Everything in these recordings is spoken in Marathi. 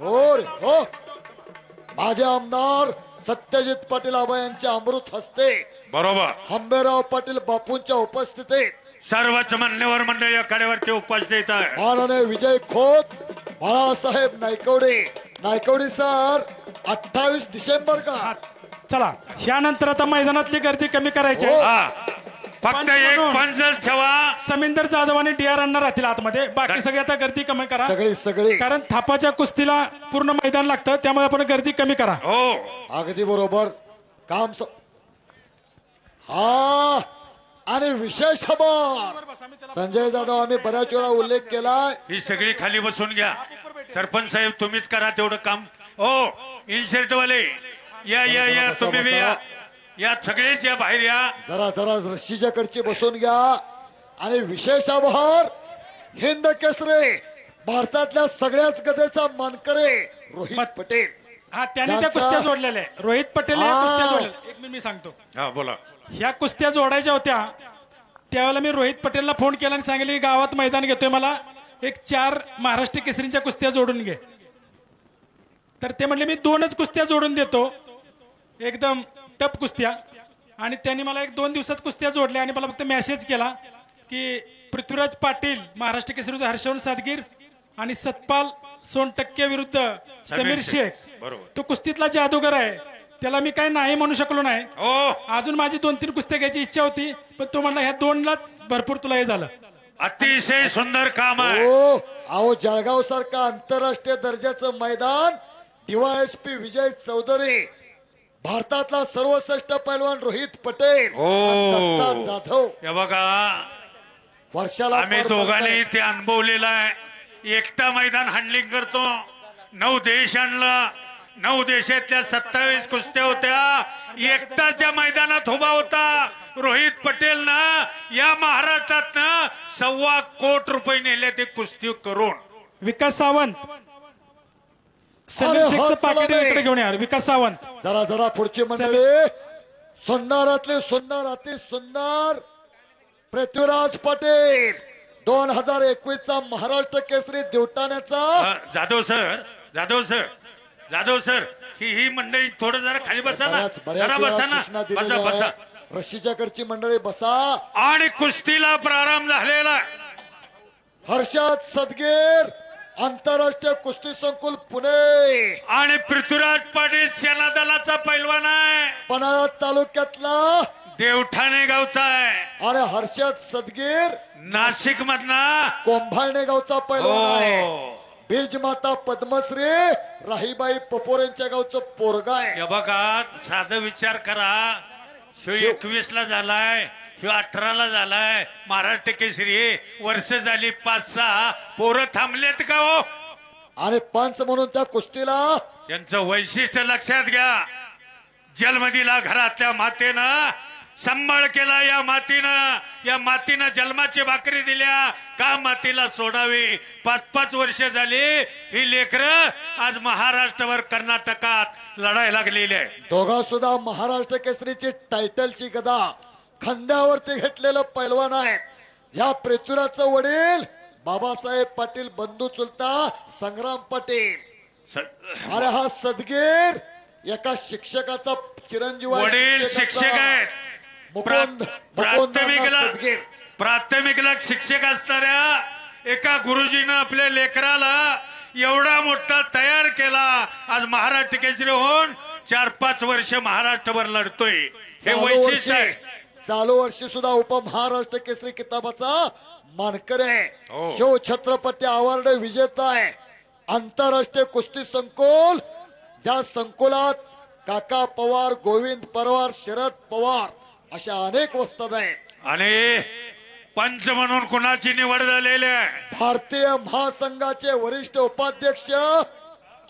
हो रे हो. माझे आमदार सत्यजित पाटील आबा यांच्या अमृत हस्ते बरोबर. हंबेराव पाटील बापूंच्या उपस्थितीत सर्वच मान्यवर मंडळी या कडेवरती उपस्थित आहे माननीय विजय खोत बाळासाहेब नायकवडे. नायकवडे सर अठ्ठावीस डिसेंबर का? चला ह्यानंतर आता मैदानातली गर्दी कमी करायची आहे. हो. फक्त एक. पंचच ठेवा. समिंदर जाधव आणि डी आर अण्णा राहतील आतमध्ये. बाकी सगळी आता गर्दी कमी करा. सगळी सगळी. कारण थापाच्या कुस्तीला पूर्ण मैदान लागतं त्यामुळे आपण गर्दी कमी करा. हो. अगदी बरोबर. काम स- हा. आणि विशेष खबर. संजय जाधव आम्ही बऱ्याच वेळा उल्लेख केलाय. ही सगळी खाली बसून घ्या. सरपंच साहेब तुम्हीच करा तेवढं काम. हो इन्शर्ट वाले या या या बसा, तुम्ही बी बसा. या. या सगळेच या बाहेर या. जरा जरा रशीच्या कडची बसून घ्या. आणि विशेष आभार हिंद केसरे भारतातल्या सगळ्याच गदेचा मानकरे रोहित मत- पटेल. हा त्याने त्या त्यांचा- कुस्त्या जोडलेल्या आहे रोहित पटेल या हा. कुस्त्या जोडलेल्या एक मिनिट मी सांगतो. हा बोला. ह्या कुस्त्या जोडायच्या होत्या. त्यावेळेला मी रोहित पटेलला फोन केला आणि सांगितले गावात मैदान घेतोय मला. एक चार महाराष्ट्र केसरींच्या कुस्त्या जोडून घे. तर ते म्हणले मी दोनच कुस्त्या जोडून देतो. एकदम टप कुस्त्या. आणि त्यांनी मला एक दोन दिवसात कुस्त्या जोडल्या आणि मला फक्त मेसेज केला की पृथ्वीराज पाटील महाराष्ट्र केसरी विरुद्ध हर्षवर्धन सादगीर आणि सतपाल सोनटक्के विरुद्ध समीर शेख. तो कुस्तीतला जादूगर आहे. त्याला मी काय नाही म्हणू शकलो नाही. हो अजून माझी दोन तीन कुस्त्या घ्यायची इच्छा होती पण तो म्हणला ह्या दोनलाच भरपूर तुला हे झालं. अतिशय सुंदर काम आहे. अहो जळगाव सारखं आंतरराष्ट्रीय दर्जाचं मैदान डीवायएसपी विजय चौधरी. भारतातला सर्वश्रेष्ठ पैलवान रोहित पटेल हो. दत्ता जाधव. हे बघा. वर्षाला आम्ही पार दोघांनी. ते अनुभवलेलं आहे. एकटा मैदान हँडलिंग करतो. नऊ देश आणला. नऊ देशातल्या सत्तावीस कुस्त्या होत्या. एकटा त्या मैदानात उभा होता. रोहित पटेल ना या महाराष्ट्रात सव्वा कोट रुपये नेले ते कुस्ती करून. विकास सावंत अरे शेखचं हात पाकिट. इकडे घेऊन या विकास सावंत. जरा जरा पुढची मंडळी. सुंदरातले सुंदर अति सुंदर पृथ्वीराज पटेल. दोन हजार एकवीस चा महाराष्ट्र केसरी देवटाण्याचा अ, Jadhav sir Jadhav sir Jadhav sir ही ही मंडळी थोडं जरा खाली बसा ना. बऱ्याच बऱ्याच जरा वेळा बसा ना. सूचना बसा दिलेल्या बसा. आहे रशीच्याकडची मंडळी बसा. आणि कुस्तीला प्रारंभ झालेला. हर्षद सदगीर आंतरराष्ट्रीय कुस्ती संकुल पुणे. आणि पृथ्वीराज पाटील सेना दलाचा पैलवान आहे. पन्हाळा तालुक्यातला. देवठाणे गावचा आहे. आणि हर्षद सदगीर. नाशिक मधना कोंभाळणे गावचा पैलवान आहे. हो बीज माता पद्मश्री राहीबाई पपोरेंच्या गावचं पोरगा आहे. हे बघा साधं विचार करा. ह्यो एकवीस ला झालाय. ह्यो अठरा ला झालाय. महाराष्ट्र केसरी वर्ष झाली पाच सहा. पोरं थांबलेत का हो? आणि पंच म्हणून त्या कुस्तीला? यांचं वैशिष्ट्य लक्षात घ्या. जन्मदिला घरातल्या मातेनं सांभाळ केला या मातीनं. या मातीनं जन्माची भाकरी दिल्या. का मातीला सोडावी? पाच पाच वर्ष झाली. ही लेकरं आज महाराष्ट्रावर कर्नाटकात लढायला लागलेली आहे. दोघा सुद्धा महाराष्ट्र केसरीची टायटलची गदा. खांद्यावरती घेतलेलं पैलवान आहे. या पृथ्वीराजचं वडील बाबासाहेब पाटील बंधू चुलता संग्राम पाटील. अरे हा सदगीर एका शिक्षकाचा चिरंजीव वडील. शिक्षक आहेत. मुकुंद प्राथमिकला सदगीर. प्राथमिकला शिक्षक असणाऱ्या एका गुरुजीनं आपल्या लेकराला एवढा मोठा तयार केला. आज महाराष्ट्र केसरी होऊन चार पाच वर्ष महाराष्ट्रभर लढतोय. हे वैशिष्ट्य आहे. चालू वर्षी सुद्धा उपमहाराष्ट्र केसरी किताबाचा मानकर आहे. हो. शिव छत्रपती अवॉर्ड विजेता आहे. आंतरराष्ट्रीय कुस्ती संकुल ज्या संकुलात काका पवार गोविंद पवार शरद पवार अशा अनेक वस्ताद आहेत. आणि पंच म्हणून कुणाची निवड झालेली आहे? भारतीय महासंघाचे वरिष्ठ उपाध्यक्ष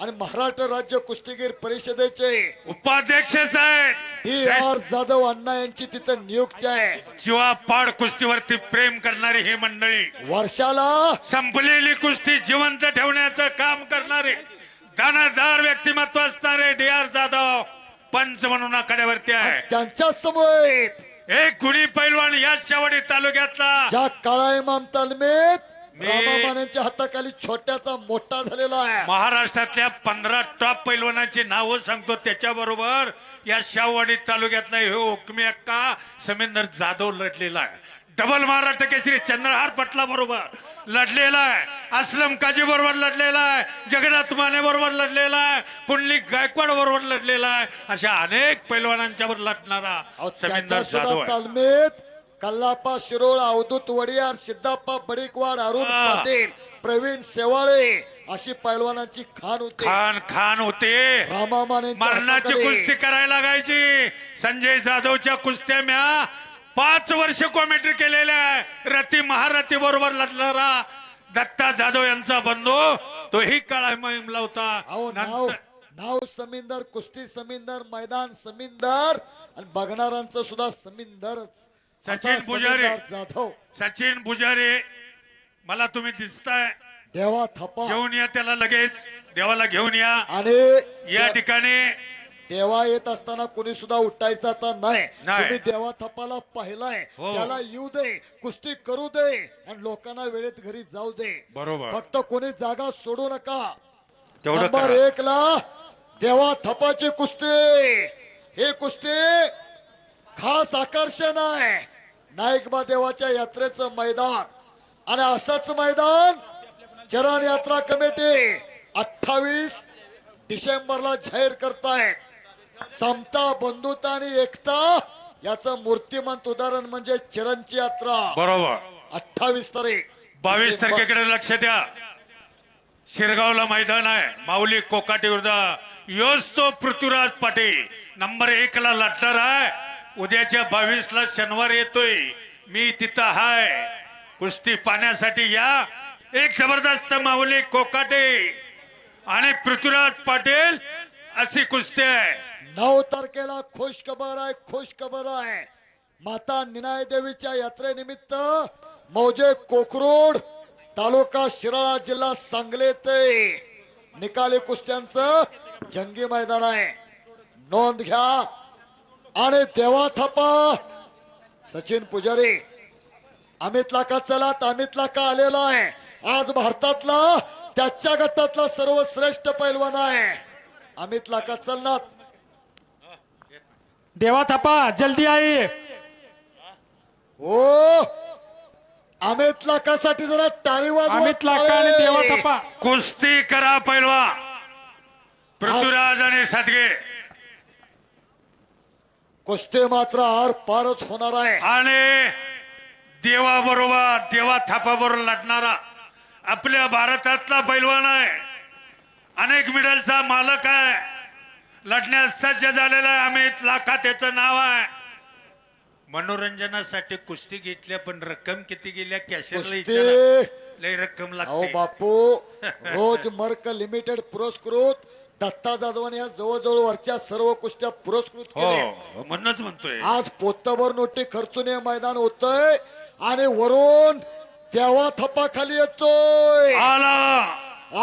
आणि महाराष्ट्र राज्य कुस्तीगीर परिषदेचे उपाध्यक्षच आहेत. डी आर जाधव अण्णा यांची तिथे नियुक्ती आहे. शिवा पाड कुस्तीवरती प्रेम करणारी ही मंडळी. वर्षाला संपलेली कुस्ती जिवंत ठेवण्याचं काम करणारे दानादार व्यक्तिमत्व असणारे डी आर जाधव पंच म्हणून आकड्यावरती आहे त्यांच्यासमोर एक गुणी पैलवान या शेवटी तालुक्यातला ज्या काळा इमाम तालमीत रामामान्यांच्या हाताखाली छोट्याचा मोठा झालेला आहे. महाराष्ट्रातल्या पंधरा टॉप पैलवानांची नावं सांगतो त्याच्याबरोबर या शाहवाडी तालुक्यातला हे ओकमी अक्का समेंदर जाधव लढलेला आहे. डबल महाराष्ट्र केसरी चंद्रहार पटला बरोबर लढलेला आहे. असलम काजी बरोबर लढलेला आहे. जगन्नाथ माने बरोबर लढलेला आहे. कुंडली गायकवाड बरोबर लढलेला आहे. अशा अनेक पैलवानांच्यावर लढणारा समेंदर जाधव आहे. तालमीत कल्लाप्पा शिरोळ अवधूत वडियार सिद्धाप्पा बडिकवाड अरुण. पाटील प्रवीण शेवाळे अशी पैलवानांची खान होती. खान खान होते. मरणाची कुस्ती करायला लागायची. संजय जाधवच्या कुस्त्या म्या पाच वर्ष कॉमेंट्री केलेल्या आहे. रती महारथी बरोबर लढणारा दत्ता जाधव यांचा बंधू तोही काळा महिमला होता. अहो नाव नंतर- नाव समिंदर कुस्ती समिंदर मैदान समिंदर आणि बघणाऱ्यांचं सुद्धा समिंदरच. सचिन पुजारी. जाधव. सचिन पुजारी मला तुम्ही दिसताय. देवा थप्पा घेऊन या त्याला लगेच. देवाला घेऊन या. आणि या ठिकाणी. देवा येत असताना कोणी सुद्धा उठायचा आता नाही. नाही. तुम्ही देवा थप्पाला पाहिलाय. हो. त्याला येऊ दे कुस्ती करू दे आणि लोकांना वेळेत घरी जाऊ दे. बरोबर. फक्त कोणी जागा सोडू नका. तेवढं नंबर करा. एक ला देवा थपाची कुस्ती. हे कुस्ती खास आकर्षण आहे. नाईकबा देवाच्या यात्रेचं मैदान. आणि असंच मैदान चरण यात्रा कमिटी अठ्ठावीस डिसेंबरला जाहीर करतायत. समता बंधुता आणि एकता याचं मूर्तिमंत उदाहरण म्हणजे चरणची यात्रा. बरोबर. अठ्ठावीस तारीख. बावीस. तारखेकडे लक्ष द्या. शिरगावला मैदान आहे. माऊली कोकाटी विरुद्ध योच तो पृथ्वीराज पाटील. नंबर एक ला लढणार आहे. उद्याच्या बावीस ला शनिवार येतोय. मी तिथं हाय. कुस्ती पाहण्यासाठी या. एक जबरदस्त माऊली कोकाटे आणि पृथ्वीराज पाटील अशी कुस्ती आहे. नऊ तारखेला खुश खबर आहे खुश खबर आहे. माता निनाय देवीच्या यात्रेनिमित्त मौजे कोकरोड तालुका शिराळा जिल्हा सांगले ते निकाली कुस्त्यांचं जंगी मैदान आहे. नोंद घ्या. आणि देवा थापा. सचिन पुजारी अमित लाका चला अमित लाका आलेला आहे. आज भारतातला त्याच्या गटातला सर्वश्रेष्ठ पैलवान आहे. अमित लाका चलनात देवा थापा जल्दी आई. हो. अमित लाखासाठी जरा टाळी अमित लाका आणि देवा थापा. कुस्ती करा पैलवा पृथ्वीराज आणि सातगे कुस्ती मात्र आर पारच होणार आहे. आणि देवा बरोबर देवा थापा बरोबर लढणारा आपल्या भारतातला पैलवान आहे. अनेक मिडलचा मालक आहे. लढण्यास सज्ज झालेला आहे अमित लाखा त्याचं नाव आहे. मनोरंजनासाठी कुस्ती घेतल्या पण रक्कम किती गेल्या? कॅशरला कुस्ती? विचारा लय रक्कम अहो लागते बापू रोज मर्क लिमिटेड पुरस्कृत. दत्ता जाधवाने या जवळजवळ वरच्या सर्व कुस्त्या पुरस्कृत केल्या हो म्हणूनच म्हणतोय. आज पोतभर नोटी खर्चून हे मैदान होतंय आणि वरून देवा थप्पा खाली येतोय. आला.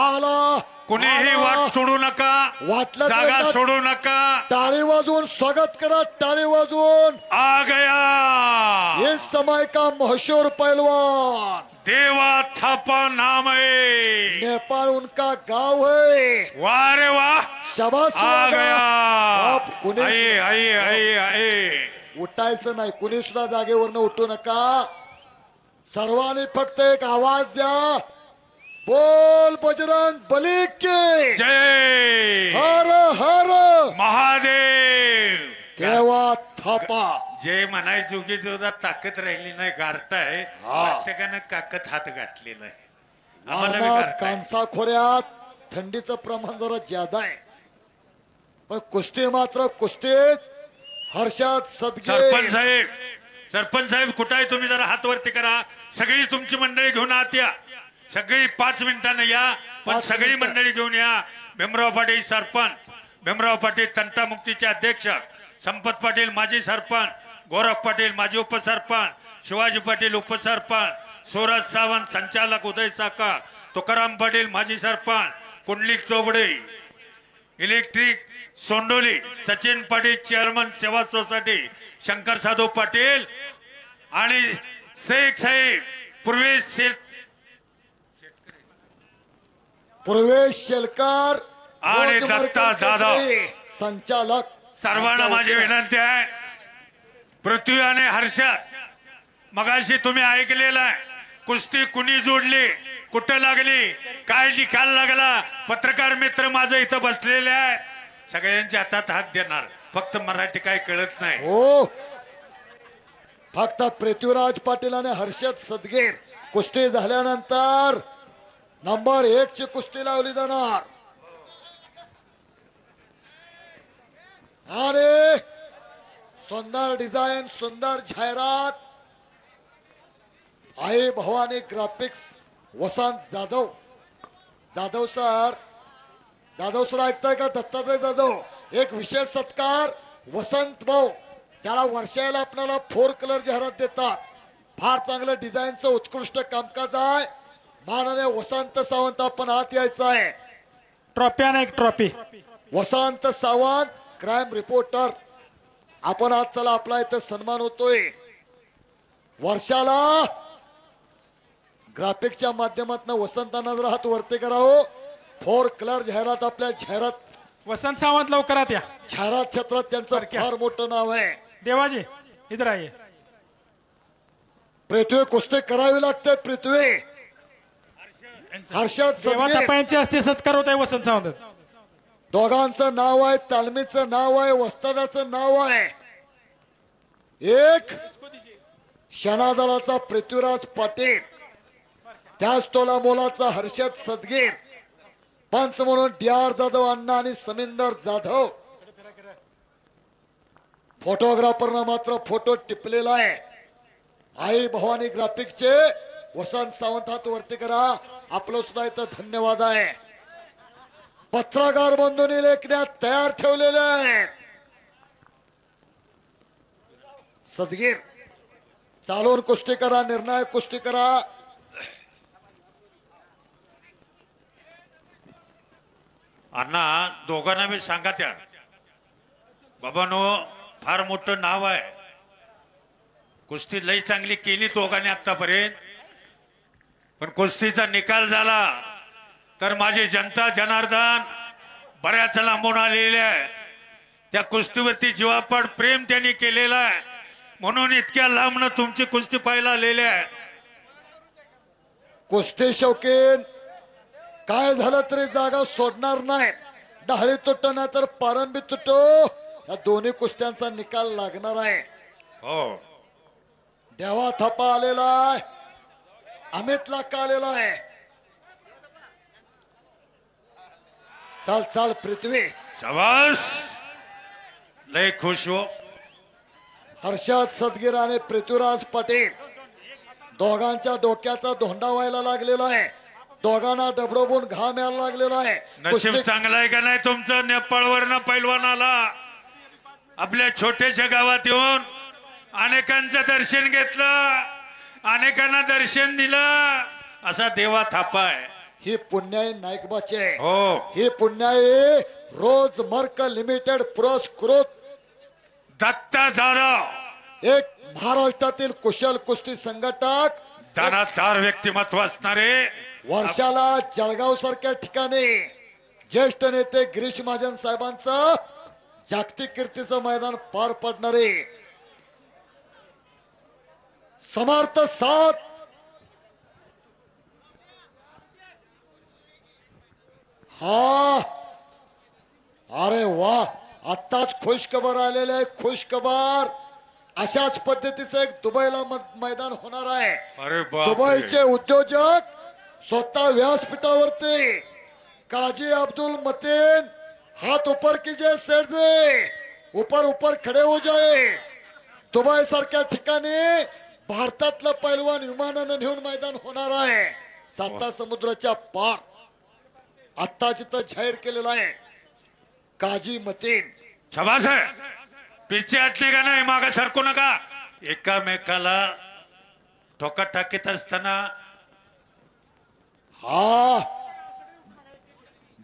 आला. कुणीही आला. वाट सोडू नका. वाटलं तर जागा एकदा सोडू नका. टाळी वाजवून स्वागत करा टाळी वाजवून. आ गया. इस समय का मशहूर पहलवान देवा थापा नाम है नेपाल उनका गांव है वाह रे वाह. शाबास आ वागा. गया. आप कुणी आये आये आये आये उठायचं नाही. कुणी सुद्धा जागेवरनं उठू नका. सर्वांनी फक्त एक आवाज द्या. बोल बजरंग बली के. जय. हर हर. महादेव. देवा थापा जय म्हणायची उगी जोरा ताकद राहिली नाही आहे. हा. प्रत्येकानं काकत हात गाठलेला आहे आम्हाला बी वारणा गारठा आहे. कांसा खोऱ्यात थंडीचं प्रमाण जरा ज्यादा आहे. पण कुस्ती मात्र कुस्तीच. हर्षात सरपंच सदगे साहेब सरपंच साहेब कुठं आहे तुम्ही? जरा हात वरती करा. सगळी तुमची मंडळी घेऊन आत या. सगळी पाच मिनिटानं या पण पाच सगळी मिनिटं. मंडळी घेऊन या. भीमराव पाटील सरपंच भीमराव पाटील तंटामुक्तीचे अध्यक्ष संपत पाटील माजी सरपंच गोरख पाटील माजी उपसरपंच शिवाजी पाटील उपसरपंच सूरज सावंत संचालक उदय साकार तुकाराम पाटील माजी sarpanch Kundalik Chobade electric Sondoli Sachin Patil chairman Seva society Shankar Sadhu Patil आणि शेख साहेब पूर्वेश पूर्वेश शेलकर आणि दत्ता. केसरी, संचालक सर्वांना माझी. विनंती आहे पृथ्वी आणि हर्षद. मगाशी तुम्ही ऐकलेलं आहे. कुस्ती कुणी जोडली? कुठं लागली? काय निकाल लागला? पत्रकार मित्र माझं इथं बसलेले आहेत. सगळ्यांच्या हातात हात देणार. फक्त मराठी काय कळत नाही. हो. फक्त पृथ्वीराज पाटील आणि हर्षद सदगीर कुस्ती झाल्यानंतर नंबर एक ची कुस्ती लावली जाणार. आणि सुंदर डिझाईन सुंदर जाहिरात. Aai Bhavani graphics Vasant Jadhav. Jadhav sir Jadhav sir ऐकताय का? दत्तात्रय जाधव. एक विशेष सत्कार वसंत भाऊ. त्याला वर्षाला आपल्याला फोर कलर जाहिरात देतात. फार चांगलं डिझाईनचं उत्कृष्ट कामकाज आहे. मानाने वसंत सावंत आपण आत यायचं आहे. ट्रॉफी आणि एक trophy Vasant Sawant crime reporter आपण आज चला आपला इथं सन्मान होतोय. वर्षाला ग्राफिकच्या माध्यमातून वसंतांना जर हात वरती करावं फोर कलर जाहिरात आपल्या जाहिरात वसंत सावंत लवकरात या. जाहिरात क्षेत्रात त्यांचं? फार मोठं नाव आहे. देवाजी इधर आइए. पृथ्वी कुस्ती करावी लागते पृथ्वी. हर्षद देवा सदगीर तपायांचे असते सत्कार होत आहे वसंत सावंत. दोघांचं नाव आहे तालमीचं नाव आहे वस्तादाचं नाव आहे. एक शनादलाचा पृथ्वीराज पाटील त्याच तोला मोलाचा हर्षद सदगीर पंच म्हणून डी आर जाधव अण्णा आणि समिंदर जाधव. फोटोग्राफरनं मात्र फोटो टिपलेला आहे. आई भवानी ग्राफिकचे वसंत सावंत हात वरती करा. आपलं सुद्धा इथं धन्यवाद आहे. पत्रकार बंधूंनी लेखण्यात तयार ठेवलेले आहे सदगीर चालून कुस्ती करा निर्णायक कुस्ती करा. अण्णा दोघांना मी सांगा त्या बाबानो फार मोठं नाव आहे. कुस्ती लई चांगली केली दोघांनी आतापर्यंत पण कुस्तीचा निकाल झाला. तर माझी जनता जनार्दन बऱ्याच लांबून आलेले आहे. त्या कुस्तीवरती जीवापड प्रेम त्यांनी केलेलं आहे. म्हणून इतक्या लांबनं तुमची कुस्ती पाहायला आलेले आहे. कुस्ती शौकीन काय झालं तरी जागा सोडणार नाही. डहाळी तुटो नाही तर पारंबी तुटो. या दोन्ही कुस्त्यांचा निकाल लागणार आहे. हो. देवा थप्पा आलेला आहे. अमित लाका आलेला आहे? चाल चाल पृथ्वी. शाबास. लय खुश हो. हर्षद सदगीर आणि पृथ्वीराज पाटील. दोघांच्या डोक्याचा धोंडा व्हायला लागलेला आहे. दोघांना डबडोबून घाम यायला लागलेला आहे. नशीब कुस्ती- चांगलं आहे का नाही तुमचं? नेपाळवरनं पैलवान आला. आपल्या छोट्याशा गावात येऊन अनेकांचं दर्शन घेतलं. अनेकांना दर्शन दिलं. असा देवा थापा आहे. ही पुण्याई नायकबाची हो. ही पुण्याई रोज मर्क लिमिटेड पुरस्कृत. दत्ता जाधव एक महाराष्ट्रातील कुशल कुस्ती संघटक. दानादार व्यक्तिमत्व असणारे. वर्षाला जळगाव सारख्या ठिकाणी. ज्येष्ठ नेते गिरीश महाजन साहेबांचं जागतिक कीर्तीचं मैदान पार पडणारे. समर्थ साथ हा. अरे वा आत्ताच खुश खबर आलेले आहे खुश खबर अशाच पद्धतीचं एक दुबईला मद- मैदान होणार आहे. अरे दुबईचे उद्योजक स्वतः व्यासपीठावरती काजी अब्दुल मतीन हात ऊपर कीजिए सेठ जी ऊपर ऊपर खडे हो जाए दुबई सारख्या ठिकाणी भारतातलं पैलवान विमानानं नेऊन मैदान होणार आहे. साता समुद्राच्या पार. आत्ता जिथं जाहीर केलेलं आहे काजी मतीन. शाबास आहे. पिचे हटणे का नाही मागे सरकू नका. एकामेकाला ठोका टाकीत असताना हा.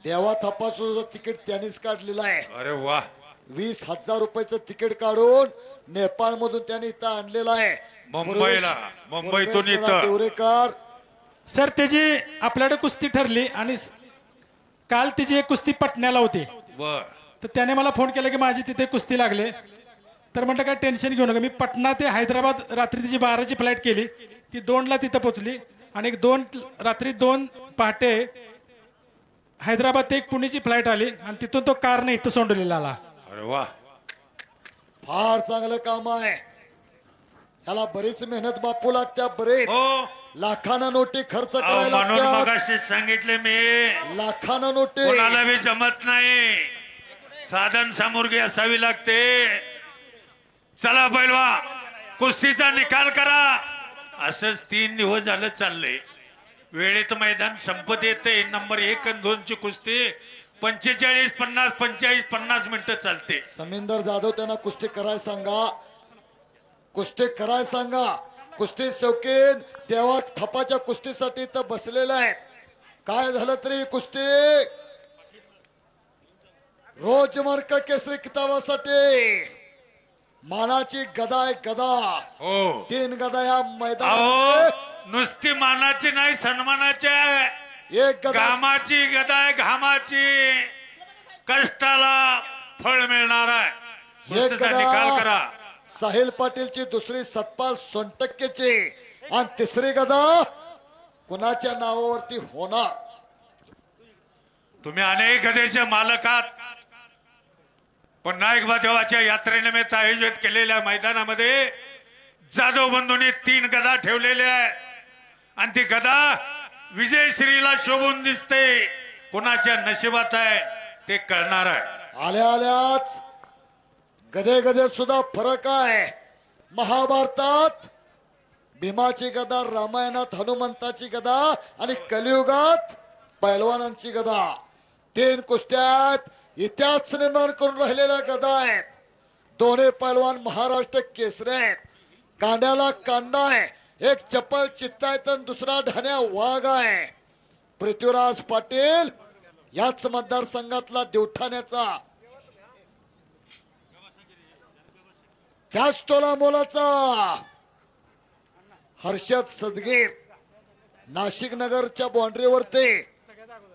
देवा थापाचं तिकीट त्यांनीच काढलेलं आहे. अरे वा. वीस हजार रुपयाचं तिकीट काढून नेपाळ मधून त्यांनी इथं आणलेलं आहे. मुंबईला, पूर्वेश- मुंबईतून इथं. देवरेकर. सर त्याची आपल्याकडे कुस्ती ठरली आणि काल तिची एक कुस्ती पटण्याला होती. बर. तर त्याने मला फोन केला की माझी तिथे कुस्ती लागले. तर म्हटलं काय टेन्शन घेऊ नका. मी पटना ते हैदराबाद रात्री तिची बाराची फ्लाईट केली. ती दोनला तिथं पोचली आणि एक दोन रात्री दोन पहाटे हैदराबाद ते एक पुण्याची फ्लाईट आली आणि तिथून तो कारने इथं सोंडलेला आला. अरे वा. फार चांगलं काम आहे. ह्याला बरीच मेहनत बापू लागत्या बरेच. हो. लाखानं नोटी खर्च अहो, करायला म्हणून लागत्यात मगाशी सांगितले मी. लाखानं नोटी. कोणाला बी जमत नाही. साधन सामुग्री असावी लागते. चला पैलवा कुस्तीचा निकाल करा. असंच तीन दिवस झालं चाललंय. वेळेत मैदान संपत येते नंबर एक आणि दोनची कुस्ती. पंचेचाळीस पन्नास पंचेचाळीस पन्नास मिनिटं चालते. समिंदर जाधव त्यांना कुस्ती करायला सांगा. कुस्ती करायला सांगा. कुस्ती शौकीन देवा थपाच्या कुस्तीसाठी इथं बसलेले आहेत. काय झालं तरी कुस्ती? रोजमार्क केसरी किताबासाठी. मानाची गदा आहे गदा. हो. तीन गदा या मैदानात अहो नुसती मानाची नाही सन्मानाची आहे. एक गदा घामाची गदा आहे घामाची. कष्टाला फळ मिळणार आहे. एक कुस्तीचा निकाल करा. गदा साहिल पाटीलची दुसरी सतपाल सोनटक्केची. आणि तिसरी गदा कुणाच्या नावावरती होणार? तुम्ही अनेक गदेचे मालक आहात. पण नायक देवाच्या यात्रेनिमित्त आयोजित केलेल्या मैदानामध्ये जाधव बंधूंनी तीन गदा ठेवलेल्या आहे आणि ती गदा विजयश्रीला शोभून दिसते. कुणाच्या नशिबात आहे ते कळणार आहे. आल्या आल्याच गदे गदेत सुद्धा फरक आहे. महाभारतात भीमाची गदा रामायणात हनुमंताची गदा आणि कलियुगात पैलवानांची गदा. तीन कुस्त्यात इतिहास निर्माण करून राहिलेल्या गदा आहेत. दोन्ही पैलवान महाराष्ट्र केसरे आहेत. कांड्याला कांदा आहे. एक चप्पल चित्ता आहे तर दुसरा ढाण्या वाघ आहे. पृथ्वीराज पाटील याच मतदारसंघातला देवठाण्याचा. त्याच तोला मोलाचा हर्षद सदगीर नाशिक नगरच्या बाउंड्रीवरती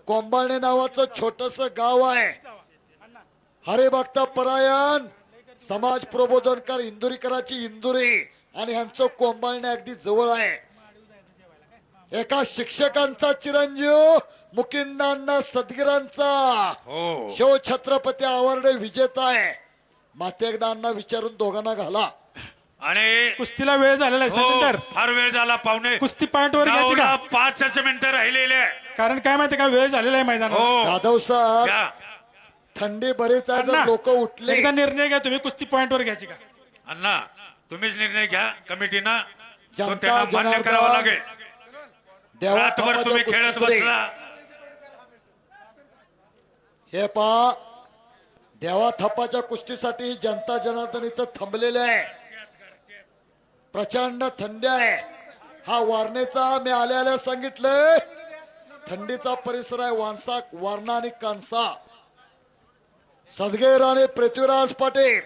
कोंबाणे नावाचं छोटस गाव आहे. हरे भक्ता परायण समाज प्रबोधनकार इंदुरीकराची इंदुरी आणि ह्यांचं कोंबाळणे अगदी जवळ आहे. एका शिक्षकांचा चिरंजीव मुकिंदांना सदगिरांचा. हो. शिव छत्रपती अवॉर्ड विजेता आहे. माते एकदा अण्णा विचारून दोघांना घाला. आणि कुस्तीला वेळ झालेला आहे हो फार वेळ झाला पाहुणे. कुस्ती पॉइंट वर घ्यायची नऊला का? पाचच मिनिटं राहिलेले. आहे. कारण काय माहिती का वेळ झालेला आहे मैदानात. हो. जाधव साहेब घ्या. थंडी बरीच आहे जर अण्णा, लोक उठले. एकदा निर्णय घ्या तुम्ही कुस्ती पॉइंट वर घ्यायची का? अण्णा तुम्हीच निर्णय घ्या कमिटीनं. तो जनता त्यांना मान्य जनार्दन, करावा लागेल. देवा रातभर तुम्ही खेळत बसला. हे पहा देवा थप्पाच्या कुस्तीसाठी जनता जनार्दन इथं थांबलेले आहे. प्रचंड थंडी आहे. हा वारणेचा मी आल्या आल्या सांगितलंय. थंडीचा परिसर आहे वानसा वारणा आणि कांसा सदगीर आणि पृथ्वीराज पाटील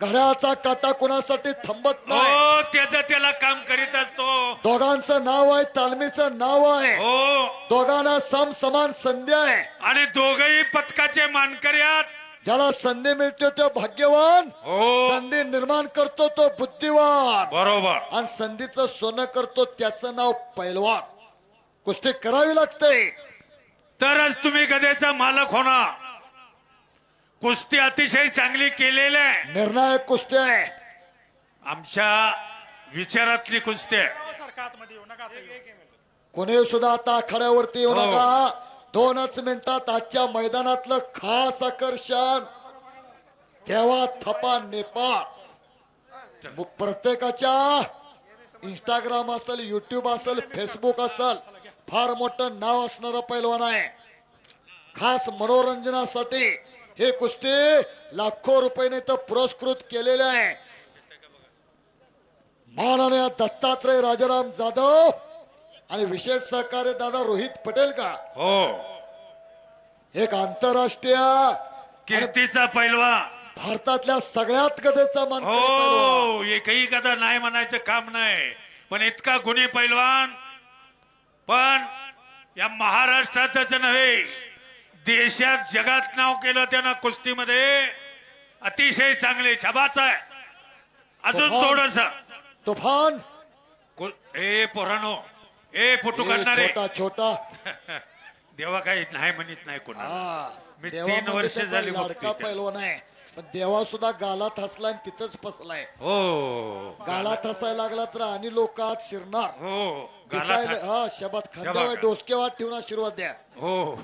घड्याचा काटा कुणासाठी थांबत नाही? हो त्याच त्याला काम करीत असतो. दोघांचं नाव आहे तालमीचं नाव आहे. हो. दोघांना सम समान संधी आहे. आणि दोघही पथकाचे मानकऱ्यात ज्याला संधी मिळते तो भाग्यवान हो. संधी निर्माण करतो तो बुद्धिवान. बरोबर. आणि संधीचं सोनं करतो त्याचं नाव पैलवान. कुस्ती करावी लागते. तरच तुम्ही गदेचा मालक होणार. कुस्ती अतिशय चांगली केलेली आहे. निर्णायक कुस्ती आहे. आमच्या विचारातली कुस्ती आहे. कोणी सुद्धा आता आखाड्यावरती येऊ हो. नका. दोनच मिनिटात आजच्या मैदानातलं खास आकर्षण. तेव्हा थपा नेपाळ. प्रत्येकाच्या इंस्टाग्राम असेल युट्यूब असेल फेसबुक असेल फार मोठं नाव असणार पैलवान आहे. खास मनोरंजनासाठी हे कुस्ती लाखो रुपयाने तर पुरस्कृत केलेले आहे. माननीय दत्तात्रय राजाराम जाधव आणि विशेष सहकार्य दादा रोहित पटेल का? हो. एक आंतरराष्ट्रीय कीर्तीचा पैलवा. भारतातल्या सगळ्यात गदेचा पैलवान. हो एकही कदा नाही म्हणायचं काम नाही. पण इतका गुन्हे पैलवान. पण या महाराष्ट्रातच नव्हे देशात जगात नाव केलं त्यानं कुस्तीमध्ये. अतिशय चांगले छबाचा आहे. अजून. थोडस. तुफान. ए पोरानो ए फोटो काढणारे छोटा छोटा. देवा काही नाही म्हणत नाही कोणा हा मी तीन देवामध्ये वर्ष झाली लाडका. पैलवान आहे. पण देवा सुद्धा गालात हसला आणि तिथंच फसलाय. हो. गालात हसायला लागला तर आणि लोक आत शिरणार. हो गाला दिसायला हा शबात खांद्यावर शबात. ठेवून आशीर्वाद द्या. हो.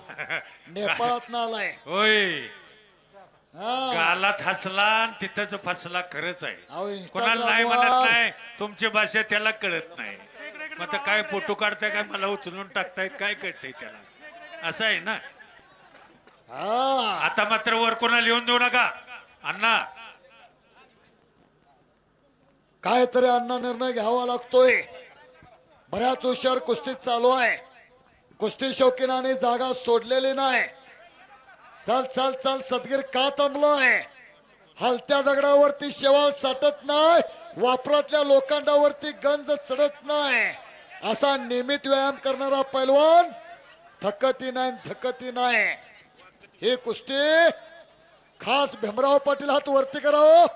नेपाळात ना आलाय होय. हा. गालात हसला आणि तिथंच फसला खरंच आहे. कोणाला नाही म्हणत नाही तुमची भाषा त्याला कळत नाही. मग आता काय फोटो काढताय काय? मला उचलून टाकताय काय कळतंय त्याला? असं आहे ना? हा आता मात्र वर कोणा लिहून देऊ नका. अण्णा. काय तरी अण्णा निर्णय घ्यावा लागतोय. बऱ्याच हुशार कुस्तीत चालू आहे. कुस्ती शौकीनाने जागा सोडलेली नाही. चल चल चल सदगीर का थांबलोय? हलत्या दगडावरती शेवाळ साठत नाही. वापरातल्या लोखंडावरती गंज चढत नाही. असा नियमित व्यायाम करणारा पैलवान थकती नाही झकती नाही. ही कुस्ती खास भीमराव पाटील हात वरती करावं हो.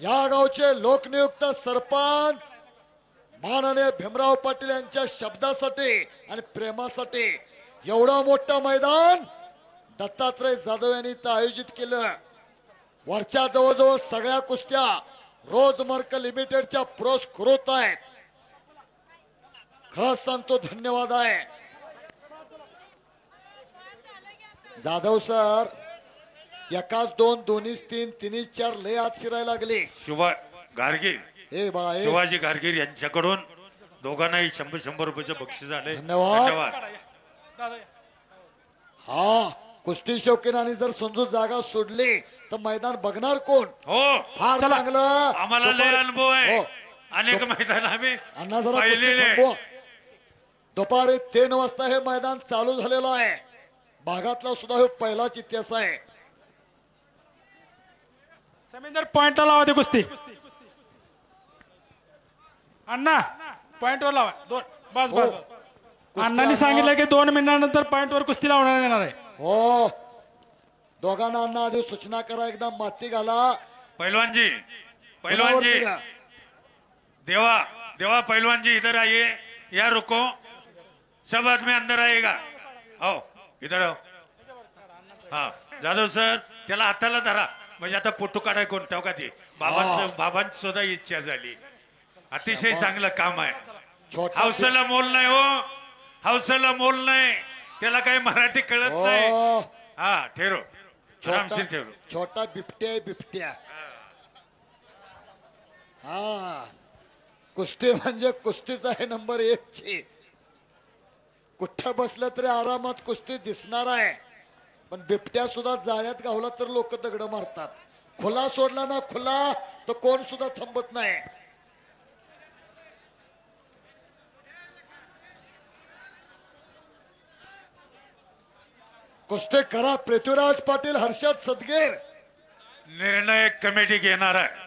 या गावचे लोकनियुक्त सरपंच माननीय भीमराव पाटील यांच्या शब्दासाठी आणि प्रेमासाठी एवढा मोठा मैदान दत्तात्रय जाधव यांनी इथं आयोजित केलं. वरच्या जवळजवळ सगळ्या कुस्त्या रोजमार्क लिमिटेडच्या पुरस्कृत आहेत. खरंच सांगतो धन्यवाद आहे. जाधव सर एकाच दोन दोन्हीच तीन तिन्ही चार लय आत शिरायला लागले. शिवा गाडगीर हे बाळा हे. शिवाजी गाडगीर यांच्याकडून दोघांनाही शंभर शंभर रुपयाचं बक्षीस झाले धन्यवाद. हा कुस्ती शौकीनाने जर समजून जागा सोडली तर मैदान बघणार कोण? हो. फार चला. चांगलं. आम्हाला लय दुपारी- अनुभव आहे. हो. अनेक मैदान आम्ही अण्णा जरा कुस्ती पाहिलेले थांबवा. दुपारी तीन वाजता हे मैदान चालू झालेलं आहे. भागातला सुद्धा हे पहिलाच इतिहास आहे. समिंदर पॉइंटला लावा ते कुस्ती. अण्णा पॉइंटवर लावा. दोन बस हो. बस कुस्ती अण्णांनी अण्णा. सांगितलं की दोन मिनिटानंतर पॉइंटवर कुस्ती लावणार येणार आहे. हो. दोघांना अण्णा आधी सूचना करा एकदा माती घाला. पहलवान जी पहलवान कोणावरती जी घ्या. देवा देवा पहलवान जी इधर आइए या रुको. सब आदमी अंदर आएगा। आओ इधर आओ। हा जाधव सर त्याला हाताला धरा। म्हणजे आता फोटो काढाय कोण ठेव का ते? बाबांचं बाबांची सुद्धा इच्छा झाली. अतिशय चांगलं काम आहे. हौसाला मोल नाही हो. हौसाला मोल नाही. त्याला काही मराठी कळत नाही. हो हा ठेरो. छोटा आरामशीर ठेरो. छोटा बिबट्या बिबट्या. हा. कुस्ती म्हणजे कुस्तीच आहे नंबर एक ची. कुठं बसलं तरी आरामात कुस्ती दिसणार आहे. पण बिबट्या सुद्धा जाळ्यात गावला तर लोक दगड मारतात. खुला सोडला ना खुला तर कोण सुद्धा थांबत नाही. कुस्ती करा पृथ्वीराज पाटील हर्षद सदगीर. निर्णय कमिटी घेणार आहे.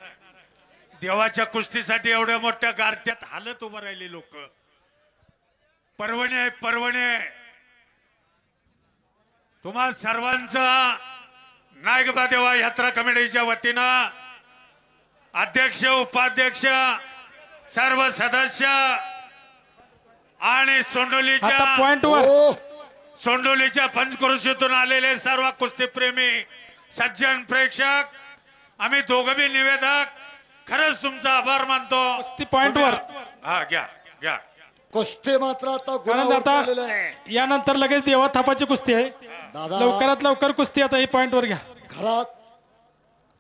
देवाच्या कुस्तीसाठी एवढ्या मोठ्या गारत्यात हालत उभं राहिली लोक. परवणे परवणे. तुम्हा सर्वांचा नायकबा देवा यात्रा कमिटीच्या वतीनं अध्यक्ष उपाध्यक्ष सर्व सदस्य आणि आता सोंडोलीच्या पॉइंटवर हो. सोंडोलीच्या पंचक्रोशीतून आलेले सर्व कुस्तीप्रेमी सज्जन प्रेक्षक आम्ही दोघं बी निवेदक. खरंच तुमचा आभार मानतो. कुस्ती पॉइंटवर हा घ्या घ्या. कुस्ती मात्र आता कारण गुणावर आता आलेलं आहे. यानंतर लगेच देवा थापाची कुस्ती आहे. दादा लवकरात लवकर कुस्ती आता ही पॉइंटवर घ्या. घरात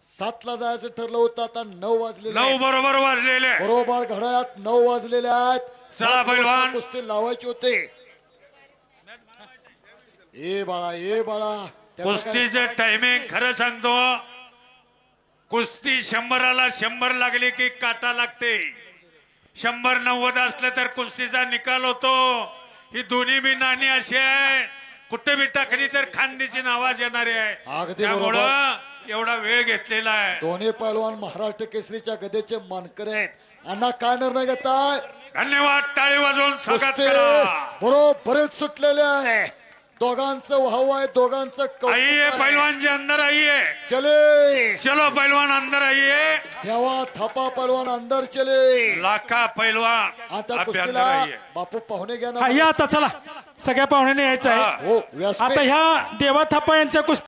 सातला जायचं ठरलं होतं आता नऊ वाजलेले नऊ आहेत. बरोबर वाजलेले. बरोबर घड्याळात नऊ वाजलेले आहेत. चला, सात वाजता पैलवान. कुस्ती लावायची होते. ए बाळा ए बाळा. त्याचं काय- कुस्तीचं टायमिंग खरं सांगतो. कुस्ती शंभराला शंभर लागली की काटा लागते. शंभर नव्वद असलं तर कुस्तीचा निकाल होतो. ही दोन्ही बी नाणी अशी आहे कुठे बी टाकली तर खांदीची आवाज येणारी आहे. अगदी त्यामुळं एवढा वेळ घेतलेला आहे. दोन्ही पैलवान महाराष्ट्र केसरीच्या गदेचे मानकरी आहेत. अण्णा काय निर्णय घेताय? धन्यवाद. टाळी वाजवून स्वागत कुस्ती करा. सुटलेले आहे. दोघांचं वाहू आहे दोघांचं कौतुक आइए आहे. पहलवान जी अंदर आइए चले. चलो पहलवान अंदर आइए देवा थापा पलवान अंदर चले. लाखा पहलवान आता आप भी अंदर कुस्तीला आइए बापू पाहुणे घ्या हा ना या आता चला. सगळ्या पाहुण्याने यायचं आहे. हा. हो आता ह्या देवा थापा यांच्या कुस्ती